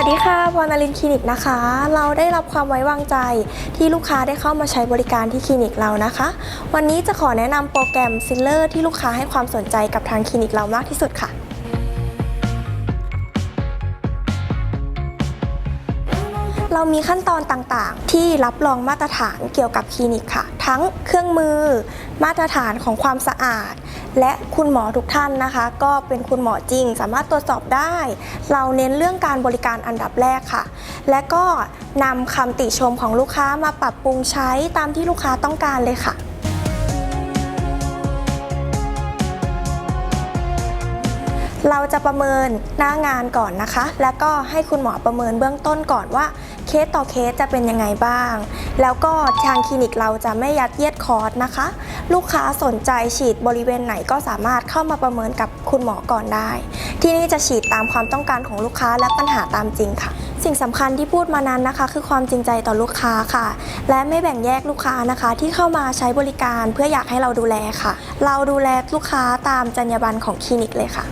วัสดีค่ะพรนลินคลินิกนะคะ เราได้รับความไว้วางใจที่ลูกค้าได้เข้ามาใช้บริการที่คลินิกเรานะคะ วันนี้จะขอแนะนำโปรแกรมซิลเลอร์ที่ลูกค้าให้ความสนใจกับทางคลินิกเรามากที่สุดค่ะ เรามีขั้นตอนต่างๆ ที่รับรองมาตรฐานเกี่ยวกับคลินิกค่ะ ทั้งเครื่องมือ มาตรฐานของความสะอาด และคุณหมอทุกท่านนะคะ ก็เป็นคุณหมอจริง สามารถตรวจสอบได้ เราเน้นเรื่องการบริการอันดับแรกค่ะ และก็นำคำติชมของลูกค้ามาปรับปรุงใช้ตามที่ลูกค้าต้องการเลยค่ะ เราจะประเมินหน้างานก่อนนะคะ แล้วก็ให้คุณหมอประเมินเบื้องต้นก่อนว่าเคสต่อเคสจะเป็นยังไงบ้าง แล้วก็ทางคลินิกเราจะไม่ยัดเยียดคอร์สนะคะ ลูกค้าสนใจฉีดบริเวณไหนก็สามารถเข้ามาประเมินกับคุณหมอก่อนได้ ที่นี่จะฉีดตามความต้องการของลูกค้าและปัญหาตามจริงค่ะ สิ่งสำคัญที่พูดมานั้นนะคะ คือความจริงใจต่อลูกค้าค่ะ และไม่แบ่งแยกลูกค้านะคะ ที่เข้ามาใช้บริการเพื่ออยากให้เราดูแลค่ะ เราดูแลลูกค้าตามจรรยาบรรณของคลินิกเลยค่ะ